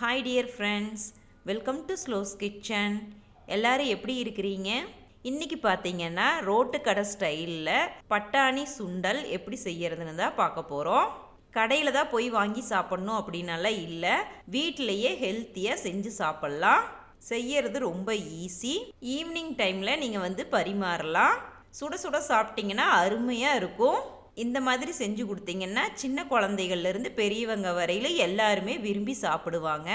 Hi dear friends welcome to ஸ்லோஸ் kitchen எல்லாரும் எப்படி இருக்கிறீங்க? இன்னைக்கு பார்த்தீங்கன்னா ரோட்டு கடை ஸ்டைலில் பட்டாணி சுண்டல் எப்படி செய்யறதுன்னு தான் பார்க்க போகிறோம் கடையில் தான் போய் வாங்கி சாப்பிட்ணும் அப்படின்னாலாம் இல்லை. வீட்டிலையே ஹெல்த்தியாக செஞ்சு சாப்பிட்லாம். செய்யறது ரொம்ப ஈஸி ஈவினிங் டைமில் நீங்கள் வந்து பரிமாறலாம். சுட சுட சாப்பிட்டிங்கன்னா அருமையாக இருக்கும். இந்த மாதிரி செஞ்சு கொடுத்தீங்கன்னா சின்ன குழந்தைகள்லேருந்து பெரியவங்க வரையில் எல்லாருமே விரும்பி சாப்பிடுவாங்க.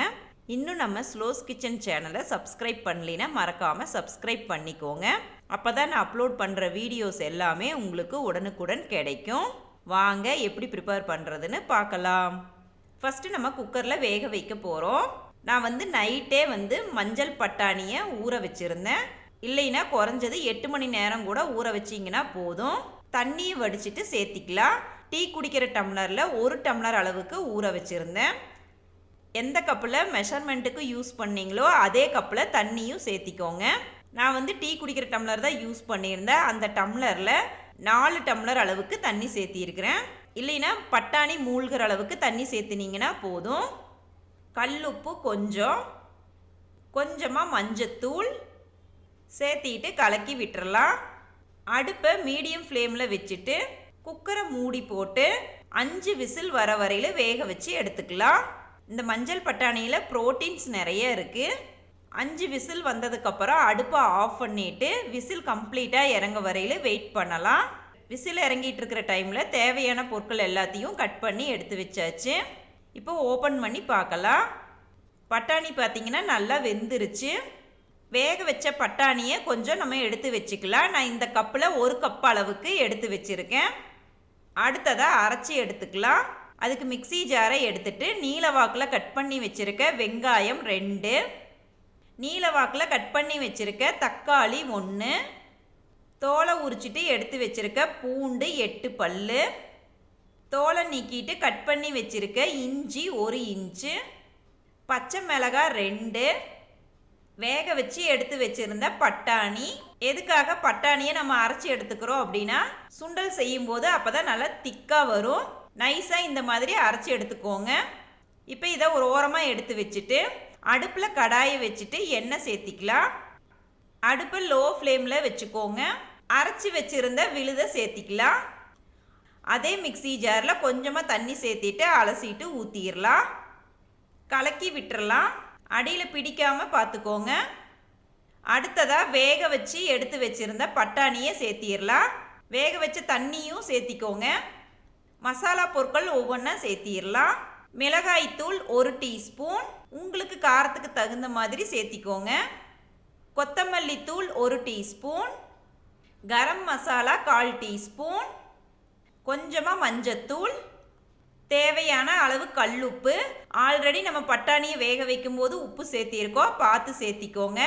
இன்னும் நம்ம ஸ்லோஸ் கிச்சன் சேனலை சப்ஸ்கிரைப் பண்ணலைன்னா மறக்காமல் சப்ஸ்கிரைப் பண்ணிக்கோங்க. அப்போ தான் நான் அப்லோட் பண்ணுற வீடியோஸ் எல்லாமே உங்களுக்கு உடனுக்குடன் கிடைக்கும். வாங்க எப்படி ப்ரிப்பேர் பண்ணுறதுன்னு பார்க்கலாம். ஃபஸ்ட்டு நம்ம குக்கரில் வேக வைக்க போகிறோம் நான் வந்து நைட்டே வந்து மஞ்சள் பட்டாணியை ஊற வச்சுருந்தேன். இல்லைன்னா குறைஞ்சது எட்டு மணி நேரம் கூட ஊற வச்சிங்கன்னா போதும். தண்ணியை வடிச்சிட்டு சேர்த்திக்கலாம். டீ குடிக்கிற டம்ளரில் ஒரு டம்ளர் அளவுக்கு ஊற வச்சுருந்தேன். எந்த கப்பில் மெஷர்மெண்ட்டுக்கு யூஸ் பண்ணீங்களோ அதே கப்பில் தண்ணியும் சேர்த்திக்கோங்க. நான் வந்து டீ குடிக்கிற டம்ளர் தான் யூஸ் பண்ணியிருந்தேன். அந்த டம்ளரில் நாலு டம்ளர் அளவுக்கு தண்ணி சேர்த்திருக்கிறேன். இல்லைன்னா பட்டாணி மூழ்கிற அளவுக்கு தண்ணி சேர்த்துனீங்கன்னா போதும். கல்லுப்பு கொஞ்சம் கொஞ்சமாக மஞ்சத்தூள் சேர்த்திட்டு கலக்கி விட்டுறலாம். அடுப்பை மீடியம் ஃப்ளேமில் வச்சுட்டு குக்கரை மூடி போட்டு அஞ்சு விசில் வர வரையில் வேக வச்சு எடுத்துக்கலாம். இந்த மஞ்சள் பட்டாணியில் ப்ரோட்டீன்ஸ் நிறைய இருக்குது அஞ்சு விசில் வந்ததுக்கப்புறம் அடுப்பை ஆஃப் பண்ணிவிட்டு விசில் கம்ப்ளீட்டாக இறங்க வரையில் வெயிட் பண்ணலாம். விசில் இறங்கிட்டு இருக்கிற டைமில் தேவையான பொருட்கள் எல்லாத்தையும் கட் பண்ணி எடுத்து வச்சாச்சு. இப்போ ஓப்பன் பண்ணி பார்க்கலாம். பட்டாணி பார்த்தீங்கன்னா நல்லா வெந்துருச்சு. வேக வச்ச பட்டாணியை கொஞ்சம் நம்ம எடுத்து வச்சுக்கலாம். நான் இந்த கப்பில் ஒரு கப் அளவுக்கு எடுத்து வச்சுருக்கேன். அடுத்ததாக அரைச்சி எடுத்துக்கலாம். அதுக்கு மிக்சி ஜாரை எடுத்துட்டு நீல வாக்கில் கட் பண்ணி வச்சுருக்க வெங்காயம் ரெண்டு. நீல வாக்கில் கட் பண்ணி வச்சுருக்க தக்காளி ஒன்று தோலை உரிச்சிட்டு எடுத்து வச்சுருக்க பூண்டு எட்டு பல்லு. தோலை நீக்கிட்டு கட் பண்ணி வச்சுருக்க இஞ்சி ஒரு இன்ச்சு. பச்சை மிளகாய் ரெண்டு. வேக வச்சு எடுத்து வச்சிருந்த பட்டாணி. எதுக்காக பட்டாணியை நம்ம அரைச்சி எடுத்துக்கிறோம் அப்படின்னா சுண்டல் செய்யும் போது அப்பதான் நல்லா திக்காக வரும். நைஸாக இந்த மாதிரி அரைச்சி எடுத்துக்கோங்க. இப்போ இதை ஒரு ஓரமாக எடுத்து வச்சுட்டு அடுப்பில் கடாயை வச்சுட்டு எண்ணெய் சேர்த்திக்கலாம். அடுப்பை லோ ஃப்ளேமில் வச்சுக்கோங்க. அரைச்சி வச்சுருந்த விழுதை சேர்த்திக்கலாம். அதே மிக்சி ஜாரில் கொஞ்சமாக தண்ணி சேர்த்திட்டு அலசிட்டு ஊற்றிடலாம் கலக்கி விட்டுறலாம். அடியில் பிடிக்காமல் பார்த்துக்கோங்க அடுத்ததாக வேக வச்சு எடுத்து வச்சுருந்த பட்டாணியை சேர்த்திடலாம் வேக வச்ச தண்ணியும் சேர்த்திக்கோங்க. மசாலா பொருட்கள் ஒவ்வொன்றா சேர்த்திடலாம் மிளகாய்த்தூள் ஒரு டீஸ்பூன். உங்களுக்கு காரத்துக்கு தகுந்த மாதிரி சேர்த்திக்கோங்க. கொத்தமல்லி தூள் ஒரு டீஸ்பூன். கரம் மசாலா கால் டீஸ்பூன். கொஞ்சமாக மஞ்சத்தூள். தேவையான அளவு கல்லுப்பு. ஆல்ரெடி நம்ம பட்டாணியை வேக வைக்கும் போது உப்பு சேர்த்திருக்கோம். பார்த்து சேர்த்திக்கோங்க.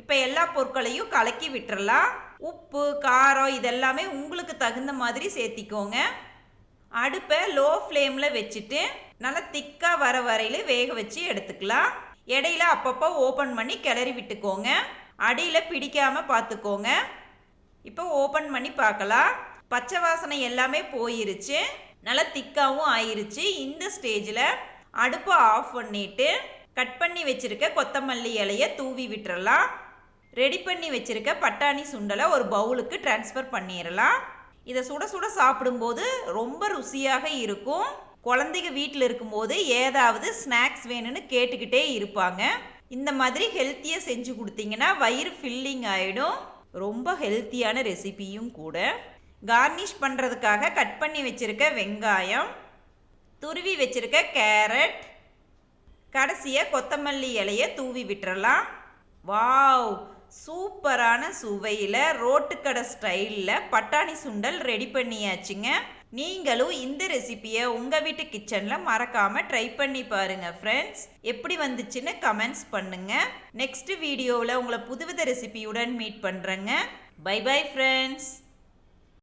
இப்போ எல்லா பொருட்களையும் கலக்கி விட்டுறலாம். உப்பு காரம் இதெல்லாமே உங்களுக்கு தகுந்த மாதிரி சேர்த்திக்கோங்க. அடுப்பை லோ ஃப்ளேமில் வச்சுட்டு நல்லா திக்காக வர வரையில் வேக வச்சு எடுத்துக்கலாம். இடையில அப்பப்போ ஓப்பன் பண்ணி கிளறி விட்டுக்கோங்க. அடியில் பிடிக்காமல் பார்த்துக்கோங்க. இப்போ ஓப்பன் பண்ணி பார்க்கலாம். பச்சை வாசனை எல்லாமே போயிருச்சு. நல்லா திக்காகவும் ஆயிருச்சு. இந்த ஸ்டேஜில் அடுப்பை ஆஃப் பண்ணிட்டு கட் பண்ணி வச்சுருக்க கொத்தமல்லி இலையை தூவி விட்டுறலாம். ரெடி பண்ணி வச்சுருக்க பட்டாணி சுண்டலை ஒரு பவுலுக்கு டிரான்ஸ்ஃபர் பண்ணிடலாம் இதை சுட சுட சாப்பிடும்போது ரொம்ப ருசியாக இருக்கும். குழந்தைங்க வீட்டில் இருக்கும்போது ஏதாவது ஸ்நாக்ஸ் வேணும்னு கேட்டுக்கிட்டே இருப்பாங்க. இந்த மாதிரி ஹெல்த்தியாக செஞ்சு கொடுத்தீங்கன்னா வயிறு ஃபில்லிங் ஆகிடும் ரொம்ப ஹெல்த்தியான ரெசிபியும் கூட. கார்னிஷ் பண்ணுறதுக்காக கட் பண்ணி வச்சுருக்க வெங்காயம் துருவி வச்சுருக்க கேரட் கடைசியாக கொத்தமல்லி இலையை தூவி விட்டுறலாம். வாவ் சூப்பரான சுவையில் ரோட்டுக்கடை ஸ்டைலில் பட்டாணி சுண்டல் ரெடி பண்ணியாச்சுங்க. நீங்களும் இந்த ரெசிப்பியை உங்கள் வீட்டு கிச்சனில் மறக்காமல் ட்ரை பண்ணி பாருங்கள் ஃப்ரெண்ட்ஸ் எப்படி வந்துச்சுன்னு கமெண்ட்ஸ் பண்ணுங்கள் நெக்ஸ்ட் வீடியோவில் உங்களை புதுவித ரெசிபியுடன் மீட் பண்ணுறேங்க பை பை ஃப்ரெண்ட்ஸ்